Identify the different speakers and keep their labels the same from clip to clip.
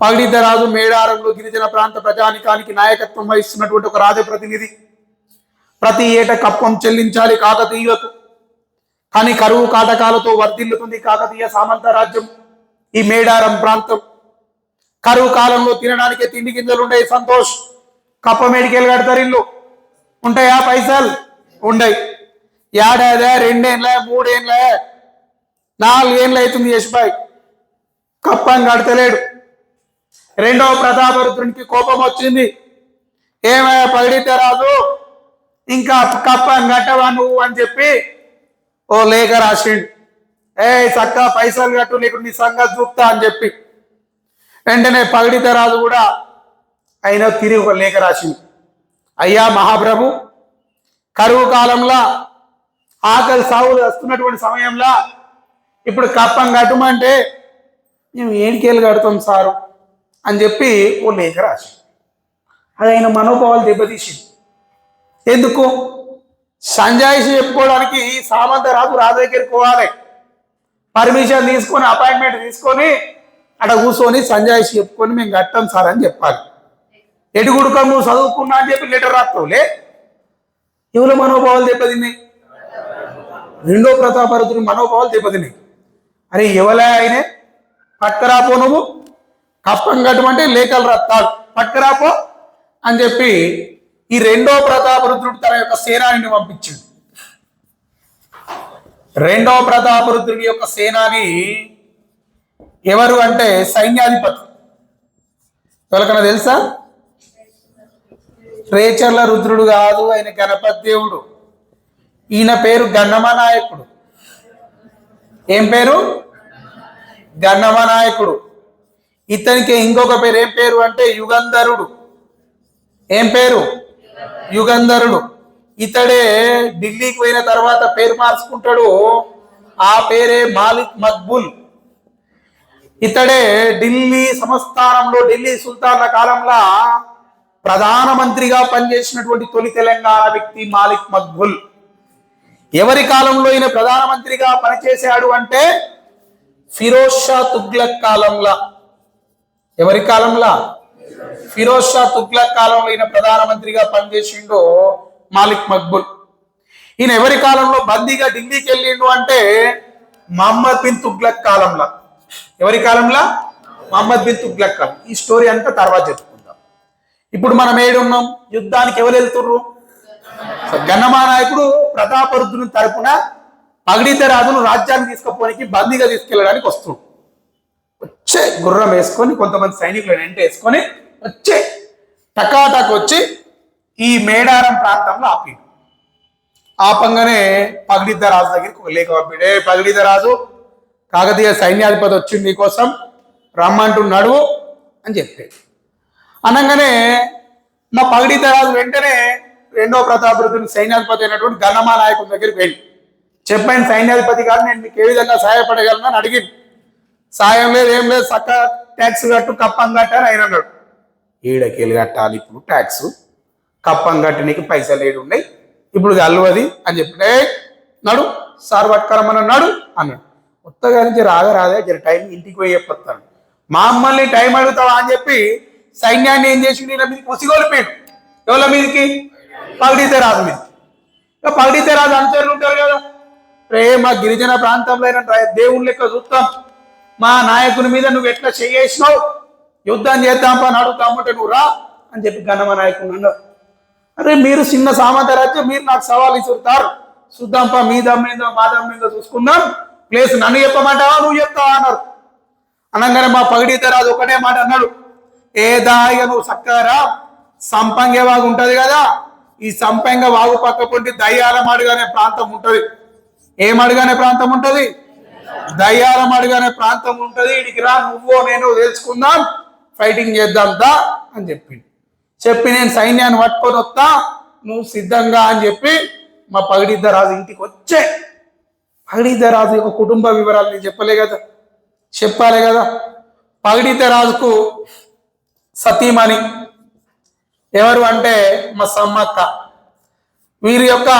Speaker 1: పగడిద్దరాజు మేడారంలో గిరిజన ప్రాంత ప్రజానికానికి నాయకత్వం వహిస్తున్నటువంటి ఒక రాజప్రతినిధి. ప్రతి ఏటా కప్పం చెల్లించాలి కాకతీయులకు. కానీ కరువు కాటకాలతో వర్ధిల్లుతుంది కాకతీయ సామంత రాజ్యం ఈ మేడారం ప్రాంతం. కరువు కాలంలో తినడానికి తిండి గింజలు ఉండే సంతోష్. కప్ప మేడికెళ్ళి కడతారు ఇల్లు? ఉంటాయా పైసలు? ఉండయి. ఏడాది రెండేళ్ళ మూడేళ్ళ నాలుగేళ్ళు అవుతుంది యశ్బాయ్. కప్పని కడతలేడు. రెండవ ప్రతాపరుద్రునికి కోపం వచ్చింది. ఏమయ్యా పగిడితే రాదు. ఇంకా కప్ప కట్టవా నువ్వు అని చెప్పి ఓ లేఖ రాసిండు. ఏ చక్క పైసలు కట్టు నీకు నీ సంగతి చూపుతా అని చెప్పి. వెంటనే పగిడితే రాజు కూడా అయినా తిరిగి ఒక లేఖ రాసింది అయ్యా మహాప్రభు కరువు కాలంలో ఆకలి సాగులు వస్తున్నటువంటి సమయంలో ఇప్పుడు కప్పం కట్టమంటే మేము ఏడికేళ్ళు కడతాం సారు. అని చెప్పి ఓ లేఖ రాసి అది ఆయన మనోభావాలు దెబ్బతీసింది. ఎందుకు? సంజాయిషి చెప్పుకోవడానికి సామంత రాజు రాజు దగ్గరికి పోవాలి. పర్మిషన్ తీసుకొని అపాయింట్మెంట్ తీసుకొని అక్కడ కూర్చొని సంజాయిషి చెప్పుకొని మేము కట్టాం సార్ అని చెప్పాలి. ఎటుగుడుక నువ్వు చదువుకున్నా అని చెప్పి లెటర్ రాస్తావులే? ఎవరి మనోభావాలు దెబ్బతిన్నాయి? రెండో ప్రతాపరుతుని మనోభావాలు దెబ్బతిన్నాయి. అరే ఎవలే ఆయనే? పట్టుకరాపో నువ్వు. కప్పం కట్టమంటే లేఖలు రత్తాలు పక్కరాపో అని చెప్పి ఈ రెండో ప్రతాపరుద్రుడు తన యొక్క సేనాని పంపించింది రెండో ప్రతాపరుద్రుడి యొక్క సేనాని ఎవరు అంటే సైన్యాధిపతి. తొలకన తెలుసా? రేచర్ల రుద్రుడు కాదు ఆయన గణపతి దేవుడు. ఈయన పేరు గన్నమ నాయకుడు. ఏం పేరు? గన్నమ నాయకుడు. ఇతనికి ఇంకొక పేరు ఏం పేరు అంటే యుగంధరుడు. ఏం పేరు? యుగంధరుడు. ఇతడే ఢిల్లీకి పోయిన తర్వాత పేరు మార్చుకుంటాడు. ఆ పేరే మాలిక్ మక్బుల్. ఇతడే ఢిల్లీ సంస్థానంలో ఢిల్లీ సుల్తాన్ల కాలంలో ప్రధానమంత్రిగా పనిచేసినటువంటి తొలి తెలంగాణ వ్యక్తి మాలిక్ మక్బుల్. ఎవరి కాలంలో ఈయన ప్రధానమంత్రిగా పనిచేశాడు అంటే ఫిరోజ్ షా తుగ్లక్ కాలంలో. ఎవరి కాలంలో? ఫిరోజ్ షా తుగ్లక్ కాలంలో ఈయన ప్రధానమంత్రిగా పనిచేసిండు మాలిక్ మక్బుల్. ఈయన ఎవరి కాలంలో బందీగా ఢిల్లీకి వెళ్ళిండు అంటే మహమ్మద్ బిన్ తుగ్లక్ కాలంలో. ఎవరి కాలంలో? మహమ్మద్ బిన్ తుగ్లక్ కాలం. ఈ స్టోరీ అంతా తర్వాత చెప్పుకుందాం. ఇప్పుడు మనం ఏడున్నాం? యుద్ధానికి ఎవరు వెళ్తుర్రు? గన్నమా నాయకుడు ప్రతాపరుద్రుని తరపున పగడిత రాజును రాజ్యాన్ని తీసుకుపోనికి బందీగా తీసుకెళ్ళడానికి వస్తుంది వచ్చే గుర్రం వేసుకొని కొంతమంది సైనికులు వెంట వేసుకొని వచ్చే టకాటకు వచ్చి ఈ మేడారం ప్రాంతంలో ఆపి ఆపంగానే పగడిద్ద రాజు దగ్గరికి ఒక లేఖ పగడిద్ద రాజు కాకతీయ సైన్యాధిపతి వచ్చింది నీకోసం రమ్మంటున్నాడు అని చెప్పాడు అనగానే మా పగడిద్ద రాజు వెంటనే రెండో ప్రతాపరుద్రుని సైన్యాధిపతి అయినటువంటి గన్నమా నాయకుడి దగ్గరికి వెళ్ళి చెప్పాను సైన్యాధిపతి గారు నేను మీకు ఏ విధంగా సహాయపడగలను అని అడిగింది సాయం లేదు ఏం లేదు చక్క ట్యాక్స్ కట్టు కప్పం కట్టారు ఆయన అన్నాడు. ఈడకెళ్ళి కట్టాలి ఇప్పుడు ట్యాక్స్ కప్పం కట్టడానికి పైసలు ఏడు ఉన్నాయి ఇప్పుడు అల్లువది అని చెప్పి నాడు సార్ పట్టుకరమ్మని అన్నాడు అన్నాడు. కొత్తగా నుంచి రాగా రాదే జర టైం ఇంటికి పోయి చెప్పొస్తాను. మమ్మల్ని టైం అడుగుతావా? అని చెప్పి సైన్యాన్ని ఏం చేసి వీళ్ళ మీదకి ఉసిగోలిపోయాడు ఎవరి మీదకి? పగడితే రాజు మీద. ఇక పగడితే రాజు అనుచరులు ఉంటారు కదా. ప్రేమ గిరిజన ప్రాంతంలో అయిన రా- దేవుని లెక్క చూస్తాం. మా నాయకుని మీద నువ్వు ఎట్లా చేయేసినావు? యుద్ధం చేద్దాం అని అడుగుతామంటే నువ్వు రా అని చెప్పి గన్నమ నాయకుని అన్నారు అరే మీరు చిన్న సామంత రాజ్యం మీరు నాకు సవాల్ ఇసురుతారు చూద్దాంపా మీ మీద మా మీద చూసుకుందాం. ప్లేస్ నన్ను చెప్పమంటావా? నువ్వు చెప్తావా? అన్నారు. అనగానే మా పగిడితరాజు ఒకటే మాట అన్నాడు. ఏ దాయ నువ్వు చక్కగా సంపంగే వాగు ఉంటుంది కదా. ఈ సంపంగ వాగు పక్క పొంటి దయ్యాలం అడుగనే ప్రాంతం ఉంటుంది. ఏం అడుగనే ప్రాంతం ఉంటుంది? దయ్యాలం అడుగనే ప్రాంతం ఉంటుంది. ఇడికి రా నువ్వో నేను తెలుసుకుందాం ఫైటింగ్ చేద్దాం దా అని చెప్పింది చెప్పి నేను సైన్యాన్ని పట్టుకొని వస్తా నువ్వు సిద్ధంగా అని చెప్పి మా పగిడిద్దరాజు ఇంటికి వచ్చే. పగిడిద్దరాజు యొక్క కుటుంబ వివరాలు నేను చెప్పలే కదా. చెప్పాలి కదా. పగిడిద్దరాజుకు సతీమణి. ఎవరు అంటే మా సమ్మక్క. వీరి యొక్క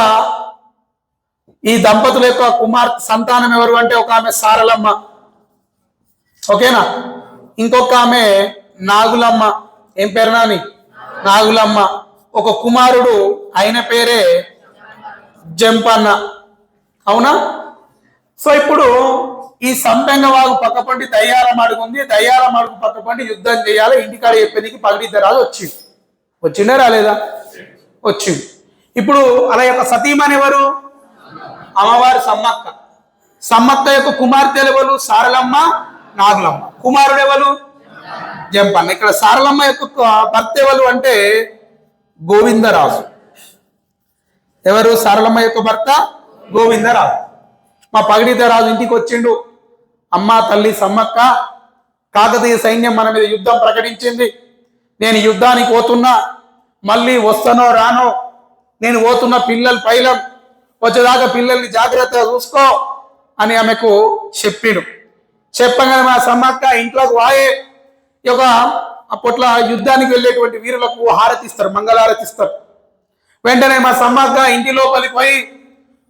Speaker 1: ఈ దంపతుల యొక్క కుమార్ సంతానం ఎవరు అంటే ఒక ఆమె సారలమ్మ. ఓకేనా? ఇంకొక ఆమె నాగులమ్మ. ఏం పేరు నాని? నాగులమ్మ. ఒక కుమారుడు ఆయన పేరే జంపన్న. అవునా? సో ఇప్పుడు ఈ సంపెంగ వాగు పక్కపండి దయ్యారం ఉంది. దయ్యారం పక్కపండి యుద్ధం చేయాలి. ఇంటికాడ చెప్పేందుకు పగడిద్దరాలు వచ్చింది. వచ్చిండే రాలేదా? వచ్చింది. ఇప్పుడు అలా యొక్క సతీమని ఎవరు? అమ్మవారి సమ్మక్క. సమ్మక్క యొక్క కుమార్తె ఎవరు? సారలమ్మ నాగులమ్మ. కుమారుడు ఎవరు? జంపన్న. ఇక్కడ సారలమ్మ యొక్క భర్త ఎవరు అంటే గోవిందరాజు. ఎవరు? సారలమ్మ యొక్క భర్త గోవిందరాజు. మా పగడితరాజు ఇంటికి వచ్చిండు. అమ్మ తల్లి సమ్మక్క కాకతీయ సైన్యం మన మీద యుద్ధం ప్రకటించింది. నేను యుద్ధానికి పోతున్నా. మళ్ళీ వస్తానో రానో నేను పోతున్న పిల్లలు పైలం. వచ్చేదాకా పిల్లల్ని జాగ్రత్తగా చూసుకో అని ఆమెకు చెప్పిడు. చెప్పగానే మా సమ్మక్క ఇంట్లోకి వాయే ఒక అప్పట్లో యుద్ధానికి వెళ్ళేటువంటి వీరులకు హారతిస్తారు మంగళహారతిస్తారు. వెంటనే మా సమ్మక్క ఇంటి లోపలికి పోయి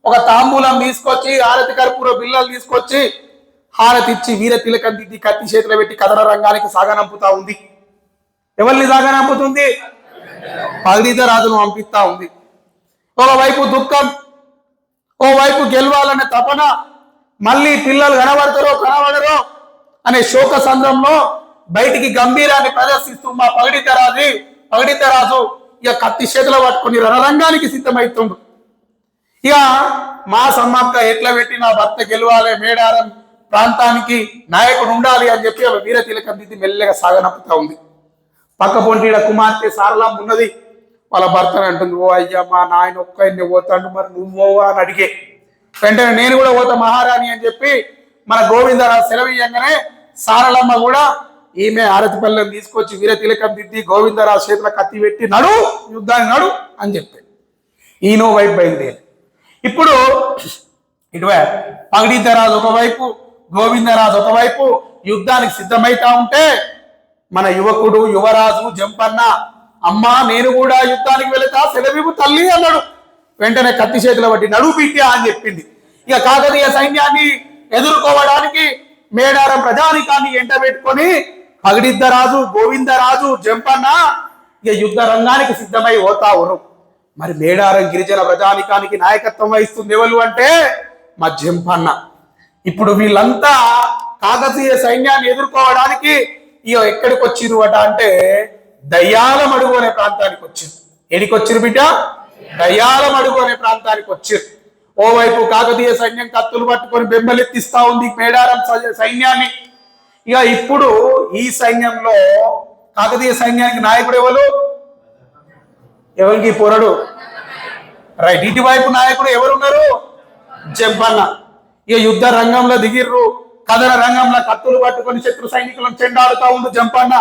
Speaker 1: ఒక తాంబూలం తీసుకొచ్చి హారతి కర్పూర బిల్లలు తీసుకొచ్చి హారతి ఇచ్చి వీర తిలకం దిద్ది కత్తి చేతిలో పెట్టి కథన రంగానికి సాగనంపుతా ఉంది. ఎవరిని సాగనంపుతుంది? పగడిత రాజును పంపిస్తా ఉంది. ఒకవైపు దుఃఖం ఓవైపు గెలవాలనే తపన మళ్ళీ పిల్లలు కనబడతారో కనబడరో అనే శోక సంద్రంలో బయటికి గంభీరాన్ని ప్రదర్శిస్తూ మా పగడితరాజు పగడితరాజు ఇక కత్తి చేతిలో పట్టుకుని రణరంగానికి సిద్ధమవుతుండు ఇక మా సమ్మక్క ఎట్లా పెట్టి నా భర్త గెలవాలి మేడారం ప్రాంతానికి నాయకుడు ఉండాలి అని చెప్పి వీరతిలకం వీర తిలకం దిద్ది మెల్లగా సాగనప్పుతా ఉంది. పక్క పొంటిడ కుమార్తె సారలాం ఉన్నది. వాళ్ళ భర్తను అంటుంది ఓ అయ్యా మా నాయన ఒక్క పోతాడు మరి నువ్వు పోవా? అని అడిగే. వెంటనే నేను కూడా పోతా మహారాణి అని చెప్పి మన గోవిందరావు సెలవు ఇయ్యంగానే సారలమ్మ కూడా ఈమె ఆరతి పల్లెని తీసుకొచ్చి వీర తిలకం దిద్ది గోవిందరావు చేతుల కత్తి పెట్టి నడు యుద్ధాన్ని నడు అని చెప్పి. ఈయనో వైపు బయలుదేరి. ఇప్పుడు ఇటువై పగడిద్దరాజు ఒకవైపు గోవిందరాజు ఒకవైపు యుద్ధానికి సిద్ధమైతా ఉంటే మన యువకుడు యువరాజు జంపన్న అమ్మా నేను కూడా యుద్ధానికి వెళతా సెలవిపు తల్లి అన్నాడు. వెంటనే కత్తి చేతిలో బట్టి నడువు బిడ్డ అని చెప్పింది. ఇక కాకతీయ సైన్యాన్ని ఎదుర్కోవడానికి మేడారం ప్రజానికాన్ని ఎంటబెట్టుకొని పగిడిద్దరాజు గోవిందరాజు జంపన్న ఇక యుద్ధ రంగానికి సిద్ధమై పోతా ఉను మరి మేడారం గిరిజన ప్రజానికానికి నాయకత్వం వహిస్తుంది ఎవరు అంటే? మా జంపన్న. ఇప్పుడు వీళ్ళంతా కాకతీయ సైన్యాన్ని ఎదుర్కోవడానికి ఇక ఎక్కడికి వచ్చిరు అట అంటే దయ్యాలం మడుగు అనే ప్రాంతానికి వచ్చింది ఎడికి వచ్చిరు బిడ్డ? దయ్యాలం మడుగు అనే ప్రాంతానికి వచ్చిరు. ఓవైపు కాకతీయ సైన్యం కత్తులు పట్టుకొని బెంబలెత్తిస్తా ఉంది మేడారం సైన్యాన్ని. ఇక ఇప్పుడు ఈ సైన్యంలో కాకతీయ సైన్యానికి నాయకుడు ఎవరు? ఎవరికి పొరడు? రైట్ ఇటువైపు నాయకుడు ఎవరున్నారు? జంపన్న. ఇక యుద్ధ రంగంలో దిగిర్రు. కథన రంగంలో కత్తులు పట్టుకొని శత్రు సైనికులను చెండాడుతా ఉంది జంపన్న.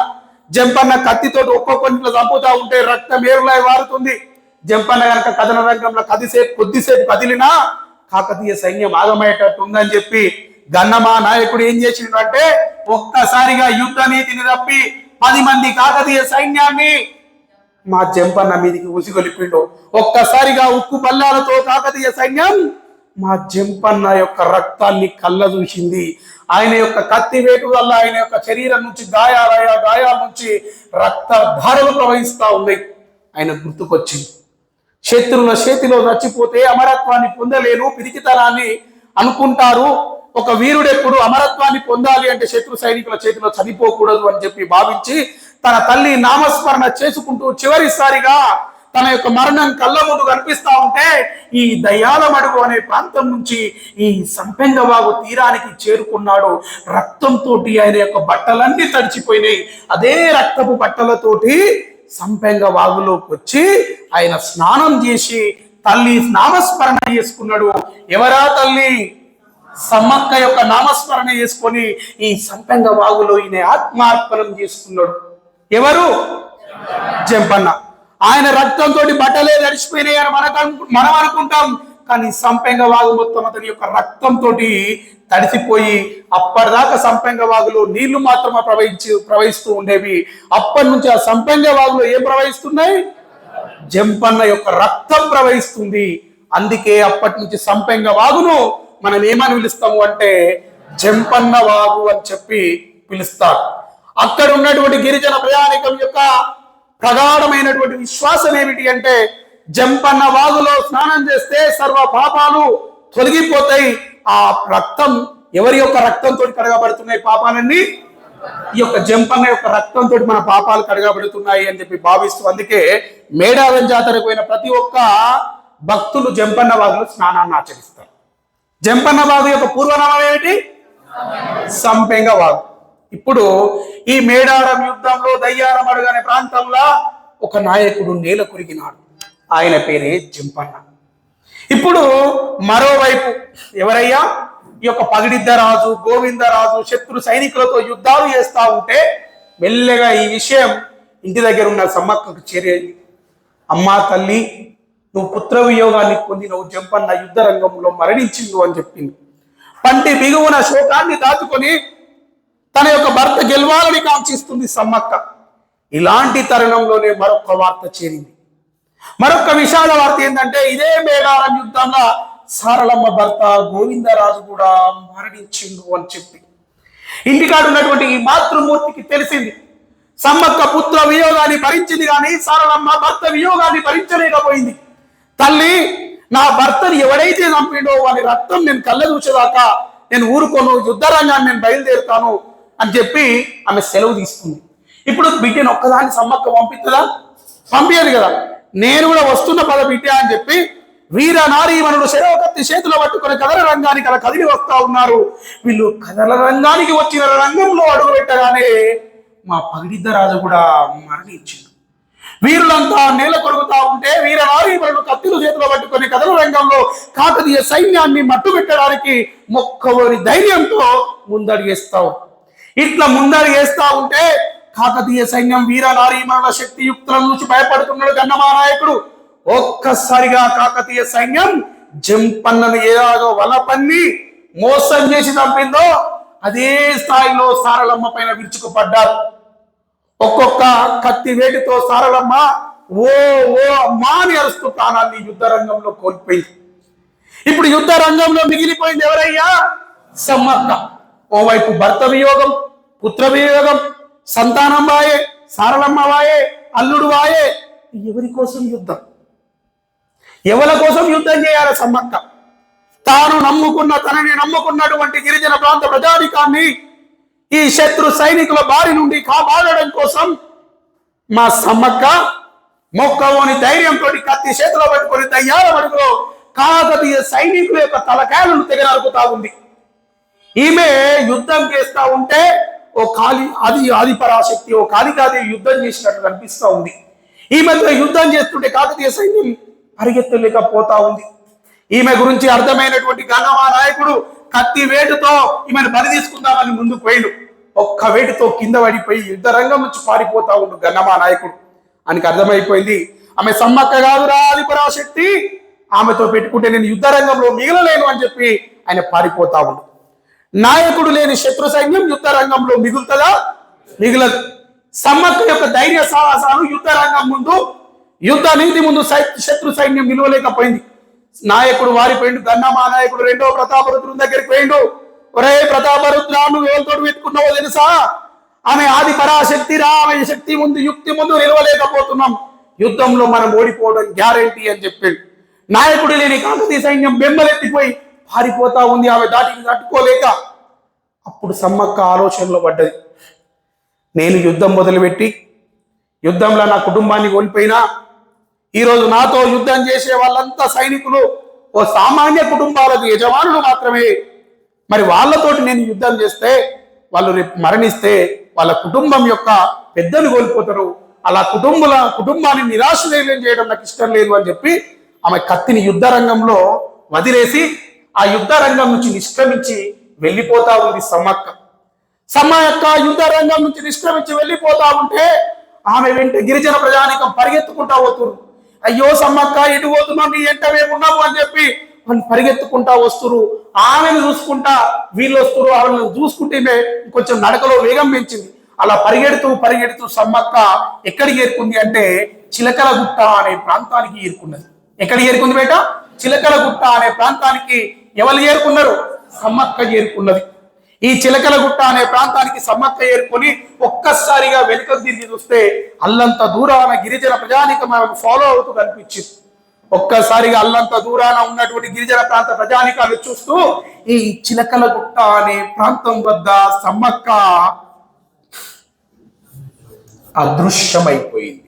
Speaker 1: జంపన్న కత్తితో ఒక్కొక్కరిలో చంపుతా ఉంటే రక్తం ఏరులై వారుతుంది. జంపన్న కనుక కథన రంగంలో కదిసేపు కొద్దిసేపు కదిలినా కాకతీయ సైన్యం ఆగమయ్యేటట్టు ఉందని చెప్పి గన్నమా నాయకుడు ఏం చేసిండు అంటే ఒక్కసారిగా యుద్ధ నీతిని తప్పి పది మంది కాకతీయ సైన్యాన్ని మా జంపన్న మీదికి ఉసిగొలిపిండు. ఒక్కసారిగా ఉక్కు బల్లాలతో కాకతీయ సైన్యం మా జంపన్న యొక్క రక్తాన్ని కళ్ళ చూసింది. ఆయన యొక్క కత్తి వేటు వల్ల ఆయన యొక్క శరీరం నుంచి గాయాలయ గాయాల నుంచి రక్త ధారలు ప్రవహిస్తా ఉన్నాయి. ఆయన గుర్తుకొచ్చింది. శత్రువుల చేతిలో చచ్చిపోతే అమరత్వాన్ని పొందలేను పిరికితనాన్ని అనుకుంటారు. ఒక వీరుడు ఎప్పుడు అమరత్వాన్ని పొందాలి అంటే శత్రు సైనికుల చేతిలో చనిపోకూడదు అని చెప్పి భావించి తన తల్లి నామస్మరణ చేసుకుంటూ చివరిసారిగా తన యొక్క మరణం కళ్ళ ముందు కనిపిస్తా ఉంటే ఈ దయాలమడుగు అనే ప్రాంతం నుంచి ఈ సంపెంగవాగు తీరానికి చేరుకున్నాడు. రక్తంతో ఆయన యొక్క బట్టలన్నీ తడిచిపోయినాయి. అదే రక్తపు బట్టలతోటి సంపెంగ వాగులోకి వచ్చి ఆయన స్నానం చేసి తల్లి నామస్మరణ చేసుకున్నాడు. ఎవరా తల్లి? సమ్మక్క యొక్క నామస్మరణ చేసుకొని ఈ సంపెంగ వాగులో ఈయన ఆత్మార్పణం చేసుకున్నాడు. ఎవరు? జంపన్న. ఆయన రక్తంతో బట్టలే తడిచిపోయినాయి అని మనకు మనం అనుకుంటాం. కానీ సంపెంగ వాగు మొత్తం అతని యొక్క రక్తంతో తడిసిపోయి అప్పటిదాకా సంపెంగ వాగులో నీళ్ళు మాత్రమే ప్రవహించి ప్రవహిస్తూ ఉండేవి. అప్పటి నుంచి ఆ సంపెంగ వాగులో ఏం ప్రవహిస్తున్నాయి? జంపన్న యొక్క రక్తం ప్రవహిస్తుంది. అందుకే అప్పటి నుంచి సంపెంగ వాగును మనం ఏమని పిలుస్తాము అంటే జంపన్న వాగు అని చెప్పి పిలుస్తారు. అక్కడ ఉన్నటువంటి గిరిజన ప్రయాణికం యొక్క ప్రగాఢమైనటువంటి విశ్వాసం ఏమిటి అంటే జంపన్న వాగులో స్నానం చేస్తే సర్వ పాపాలు తొలగిపోతాయి. ఆ రక్తం ఎవరి యొక్క రక్తంతో కడగబడుతున్నాయి పాపాలన్నీ? ఈ యొక్క జంపన్న యొక్క రక్తంతో మన పాపాలు కడగబడుతున్నాయి అని చెప్పి భావిస్తూ అందుకే మేడారం జాతరకు పోయిన ప్రతి ఒక్క భక్తులు జంపన్న వాగులో స్నానాన్ని ఆచరిస్తారు. జంపన్న వాగు యొక్క పూర్వనామం ఏమిటి? సంపెంగ వాగు. ఇప్పుడు ఈ మేడారం యుద్ధంలో దయ్యారం అడుగనే ప్రాంతంలో ఒక నాయకుడు నేల కురిగినాడు. ఆయన పేరే జంపన్న. ఇప్పుడు మరోవైపు ఎవరయ్యా? ఈ యొక్క పగిడిద్దరాజు గోవిందరాజు శత్రు సైనికులతో యుద్ధాలు చేస్తా ఉంటే మెల్లగా ఈ విషయం ఇంటి దగ్గర ఉన్న సమ్మక్కకు చేరేది. అమ్మా తల్లి నువ్వు పుత్ర వియోగాన్ని పొందినవు జంపన్న యుద్ధ రంగంలో మరణించిండు అని చెప్పింది పంటి బిగువున శోకాన్ని దాచుకొని తన యొక్క భర్త గెలవాలని కాంక్షిస్తుంది సమ్మక్క. ఇలాంటి తరుణంలోనే మరొక వార్త చేరింది. మరొక విశాల వార్త ఏంటంటే ఇదే మేడారం యుద్ధంగా సారలమ్మ భర్త గోవిందరాజు కూడా మరణించిండు అని చెప్పి. ఇంటికాడు ఉన్నటువంటి ఈ మాతృమూర్తికి తెలిసింది. సమ్మక్క పుత్ర వియోగాన్ని భరించింది కానీ సారలమ్మ భర్త వియోగాన్ని భరించలేకపోయింది. తల్లి నా భర్తను ఎవడైతే చంపిండో వాని రక్తం నేను కళ్ళ చూసేదాకా నేను ఊరుకోను యుద్ధరంగాన్ని నేను బయలుదేరుతాను అని చెప్పి ఆమె సెలవు తీసుకుంది. ఇప్పుడు బిడ్డను ఒక్కదాన్ని సమ్మక్క పంపిస్తుందా? పంపించదు కదా. నేను కూడా వస్తున్న పద బిడ్డ అని చెప్పి వీర నారీమణుడు శరవకత్తి చేతిలో పట్టుకుని కదల రంగానికి అలా కదిలి వస్తా ఉన్నారు. వీళ్ళు కదల రంగానికి వచ్చిన రంగంలో అడుగు పెట్టగానే మా పగిడిద్దరాజు కూడా మరణించింది వీరులంతా నేల కొడుకుతా ఉంటే వీర నారీమణుడు కత్తిలు చేతిలో పట్టుకుని కదల రంగంలో కాకతీయ సైన్యాన్ని మట్టు పెట్టడానికి మొక్కవని ధైర్యంతో ముందడిగేస్తావు ఇట్లా ముందడిగేస్తా ఉంటే కాకతీయ సైన్యం వీర నారీమరణ శక్తి యుక్తులను నుంచి భయపడుతున్నాడు గన్నమా నాయకుడు. ఒక్కసారిగా కాకతీయ సైన్యం జంపన్నను ఏదో వలపన్ని మోసం చేసి చంపిందో అదే స్థాయిలో సారలమ్మ పైన విరుచుకుపడ్డారు. ఒక్కొక్క కత్తి వేటితో సారలమ్మ ఓ ఓ అమ్మా అని అరుస్తూ ప్రాణాన్ని యుద్ధ రంగంలో కోల్పోయింది. ఇప్పుడు యుద్ధ రంగంలో మిగిలిపోయింది ఎవరయ్యా? సమ్మక్క. ఓవైపు భర్త వియోగం పుత్రవియోగం సంతానం వాయే సారలమ్మ వాయే అల్లుడు వాయే. ఎవరి కోసం యుద్ధం? ఎవరి కోసం యుద్ధం చేయాలి సమ్మక్క? తాను నమ్ముకున్న తనని నమ్ముకున్నటువంటి గిరిజన ప్రాంత ప్రజాధికాన్ని ఈ శత్రు సైనికుల బారి నుండి కాపాడడం కోసం మా సమ్మక్క మొక్కవోని ధైర్యంతో కత్తి చేతిలో పట్టుకొని తయ్యాల వరకులో కాకతీయ సైనికుల యొక్క తలకాయలను తెగనరుకుతా ఉంది. ఈమె యుద్ధం చేస్తా ఉంటే ఓ కాళి అది ఆది పరాశక్తి ఓ కాళికాదేవి యుద్ధం చేసినట్టు కనిపిస్తూ ఉంది. ఈమెతో యుద్ధం చేస్తుంటే కాకతీయ సైన్యం పరిగెత్తలేకపోతా ఉంది. ఈమె గురించి అర్థమైనటువంటి గణమా నాయకుడు కత్తి వేటుతో ఈమెను బలి తీసుకుందామని ముందుకు పోయిండు. ఒక్క వేటుతో కింద పడిపోయి యుద్ధ రంగం నుంచి పారిపోతా ఉండు గన్నమా నాయకుడు. ఆయనకి అర్థమైపోయింది. ఆమె సమ్మక్క కాదురా ఆది పరాశక్తి. ఆమెతో పెట్టుకుంటే నేను యుద్ధ రంగంలో మిగలలేను అని చెప్పి ఆయన పారిపోతా ఉండు. నాయకుడు లేని శత్రు సైన్యం యుద్ధ రంగంలో మిగులుతుందా? మిగులదు. సమ్మక్క యొక్క ధైర్య సాహసాలు యుద్ధ రంగం ముందు యుద్ధ నీతి ముందు సై- శత్రు సైన్యం నిలవలేకపోయింది. నాయకుడు వారిపోయిండు గన్నమా నాయకుడు రెండో ప్రతాపరుద్రుని దగ్గరికి పోయిండు. ఒరే ప్రతాపరుద్ర నువ్వు ఎవరితో వెతుకున్నావో తెలుసా? ఆమె ఆది పరాశక్తి రా ఆమె శక్తి ముందు యుక్తి ముందు నిలవలేకపోతున్నాం. యుద్ధంలో మనం ఓడిపోవడం గ్యారెంటీ అని చెప్పాడు. నాయకుడు లేని కాకతీయ సైన్యం బెంబలెత్తిపోయి పారిపోతా ఉంది ఆమె దాటిని తట్టుకోలేక. అప్పుడు సమ్మక్క ఆలోచనలో పడ్డది. నేను యుద్ధం మొదలుపెట్టి యుద్ధంలో నా కుటుంబాన్ని కోల్పోయినా ఈరోజు నాతో యుద్ధం చేసే వాళ్ళంతా సైనికులు ఓ సామాన్య కుటుంబాలకు యజమానులు మాత్రమే. మరి వాళ్ళతోటి నేను యుద్ధం చేస్తే వాళ్ళు రేపు మరణిస్తే వాళ్ళ కుటుంబం యొక్క పెద్దలు కోల్పోతారు. అలా కుటుంబుల కుటుంబాన్ని నిరాశ చేయడం నాకు ఇష్టం లేదు అని చెప్పి ఆమె కత్తిని యుద్ధ రంగంలో వదిలేసి ఆ యుద్ధ రంగం నుంచి నిష్క్రమించి వెళ్ళిపోతా ఉంది సమ్మక్క. సమ్మ యొక్క యుద్ధ రంగం నుంచి నిష్క్రమించి వెళ్ళిపోతా ఉంటే ఆమె వెంట గిరిజన ప్రజానికం పరిగెత్తుకుంటా పోతురు అయ్యో సమ్మక్క ఎటు పోతున్నాం నీ ఎంట మేము ఉన్నాము అని చెప్పి వాళ్ళు పరిగెత్తుకుంటా వస్తురు. ఆమెను చూసుకుంటా వీళ్ళు వస్తురు. ఆమెను చూసుకుంటే కొంచెం నడకలో వేగం పెంచింది. అలా పరిగెడుతూ పరిగెడుతూ సమ్మక్క ఎక్కడికి ఏరుకుంది అంటే చిలకలగుట్ట అనే ప్రాంతానికి ఏరుకున్నది. ఎక్కడికి ఏరుకుంది బేట? చిలకలగుట్ట అనే ప్రాంతానికి ఎవరు చేరుకున్నారు సమ్మక్క చేరుకున్నది ఈ చిలకలగుట్ట అనే ప్రాంతానికి సమ్మక్క ఏర్కొని ఒక్కసారిగా వెనుకకు తిరిగి చూస్తే అల్లంత దూరాన గిరిజన ప్రజానికం మనకు ఫాలో అవుతూ కనిపించింది. ఒక్కసారిగా అల్లంత దూరాన ఉన్నటువంటి గిరిజన ప్రాంత ప్రజానికాలు చూస్తూ ఈ చిలకలగుట్ట అనే ప్రాంతం వద్ద సమ్మక్క అదృశ్యమైపోయింది.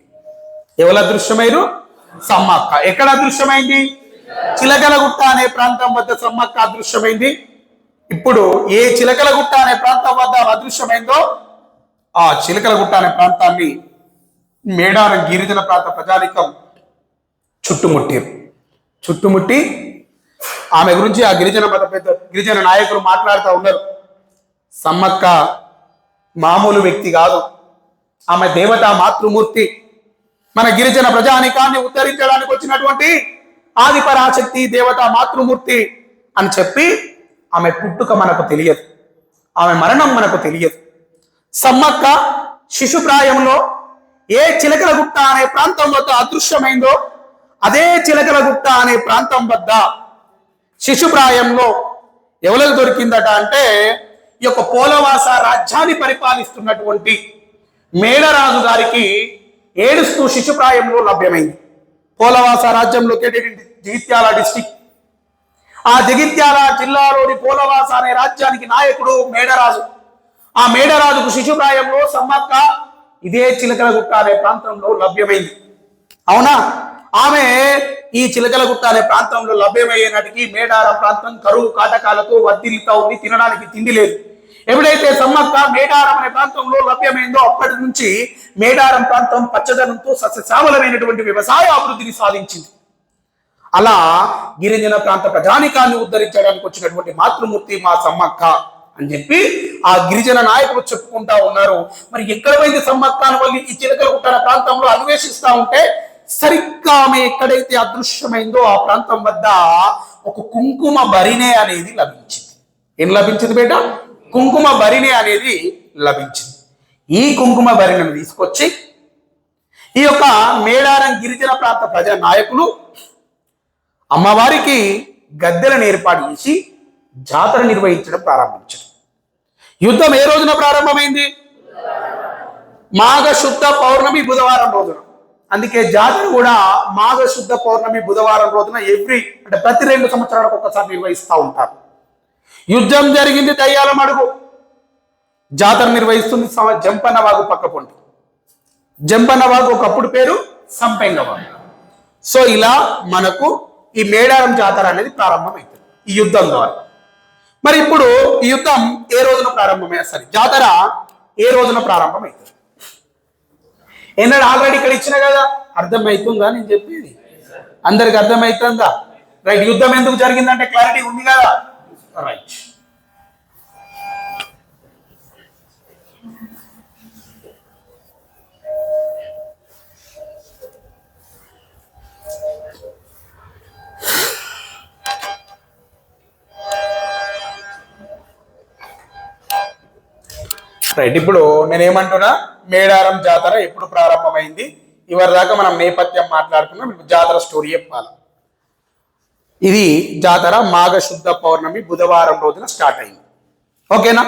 Speaker 1: ఎవరు అదృశ్యమైరు? సమ్మక్క. ఎక్కడ అదృశ్యమైంది? చిలకలగుట్ట అనే ప్రాంతం వద్ద సమ్మక్క అదృశ్యమైంది. ఇప్పుడు ఏ చిలకలగుట్ట అనే ప్రాంతం వద్ద అదృశ్యమైందో ఆ చిలకలగుట్ట అనే ప్రాంతాన్ని మేడారం గిరిజన ప్రాంత ప్రజానికం చుట్టుముట్టారు చుట్టుముట్టి ఆమె గురించి ఆ గిరిజన మత పెద్ద గిరిజన నాయకులు మాట్లాడుతూ ఉన్నారు. సమ్మక్క మామూలు వ్యక్తి కాదు. ఆమె దేవత మాతృమూర్తి. మన గిరిజన ప్రజానికాన్ని ఉద్ధరించడానికి వచ్చినటువంటి ఆదిపరాశక్తి దేవత మాతృమూర్తి అని చెప్పి ఆమె పుట్టుక మనకు తెలియదు. ఆమె మరణం మనకు తెలియదు. సమ్మక్క శిశుప్రాయంలో ఏ చిలకలగుట్ట అనే ప్రాంతం వద్ద అదృశ్యమైందో అదే చిలకలగుట్ట అనే ప్రాంతం వద్ద శిశుప్రాయంలో ఎవరికి దొరికిందట అంటే ఈ యొక్క పోలవాస రాజ్యాన్ని పరిపాలిస్తున్నటువంటి మేడరాజు గారికి ఏడుస్తూ శిశుప్రాయంలో లభ్యమైంది. పోలవాస రాజ్యంలో జగిత్యాల డిస్టిక్ ఆ జగిత్యాల జిల్లాలోని పోలవాస అనే రాజ్యానికి నాయకుడు మేడరాజు. ఆ మేడరాజుకు శిశుప్రాయంలో సమ్మక్క ఇదే చిలకలగుట్ట అనే ప్రాంతంలో లభ్యమైంది. అవునా? ఆమె ఈ చిలకలగుట్ట అనే ప్రాంతంలో లభ్యమయ్యే నాటికి మేడారం ప్రాంతం కరువు కాటకాలతో వర్ధిల్లుతా ఉంది తినడానికి తిండి లేదు. ఎప్పుడైతే సమ్మక్క మేడారం అనే ప్రాంతంలో లభ్యమైందో అప్పటి నుంచి మేడారం ప్రాంతం పచ్చదనంతో సస్యశ్యామలమైనటువంటి వ్యవసాయ అభివృద్ధిని సాధించింది. అలా గిరిజన ప్రాంత ప్రజానికాన్ని ఉద్ధరించడానికి వచ్చినటువంటి మాతృమూర్తి మా సమ్మక్క అని చెప్పి ఆ గిరిజన నాయకులు చెప్పుకుంటా ఉన్నారు. మరి ఎక్కడ పోయింది సమ్మక్క వాళ్ళు ఈ చిలకలగుట్ట ప్రాంతంలో అన్వేషిస్తా ఉంటే సరిగ్గా ఆమె ఎక్కడైతే అదృశ్యమైందో ఆ ప్రాంతం వద్ద ఒక కుంకుమ బరినే అనేది లభించింది. ఏం లభించింది బేట? కుంకుమ భరిణి అనేది లభించింది. ఈ కుంకుమ భరిణిని తీసుకొచ్చి ఈ యొక్క మేడారం గిరిజన ప్రాంత ప్రజా నాయకులు అమ్మవారికి గద్దెలను ఏర్పాటు చేసి జాతర నిర్వహించడం ప్రారంభించారు. యుద్ధం ఏ రోజున ప్రారంభమైంది? మాఘ శుద్ధ పౌర్ణమి బుధవారం రోజున. అందుకే జాతర కూడా మాఘ శుద్ధ పౌర్ణమి బుధవారం రోజున ఎవ్రీ అంటే ప్రతి రెండు సంవత్సరాలకు ఒక్కసారి నిర్వహిస్తూ ఉంటారు. యుద్ధం జరిగింది దయ్యాల మడుగు జాతర నిర్వహిస్తుంది సమ- జంపన్న వాగు పక్క పొంటి ఒకప్పుడు పేరు సంపెంగవాగు. సో ఇలా మనకు ఈ మేడారం జాతర అనేది ప్రారంభమవుతుంది ఈ యుద్ధం ద్వారా. మరి ఇప్పుడు ఈ యుద్ధం ఏ రోజున ప్రారంభమయ్యా సరే? జాతర ఏ రోజున ప్రారంభమవుతుంది ఏంటంటే ఆల్రెడీ ఇక్కడ ఇచ్చిన కదా అర్థమవుతుందా నేను చెప్పేది? అందరికి అర్థమవుతుందా రైట్ యుద్ధం ఎందుకు జరిగిందంటే క్లారిటీ ఉంది కదా. రైట్ రైట్ ఇప్పుడు నేనేమంటున్నా? మేడారం జాతర ఎప్పుడు ప్రారంభమైంది. ఇవరి దాకా మనం నేపథ్యం మాట్లాడుకున్నాం ఇప్పుడు జాతర స్టోరీ చెప్పాలి. ఇది జాతర మాఘశుద్ధ పౌర్ణమి బుధవారం రోజున స్టార్ట్ అయింది. ఓకేనా?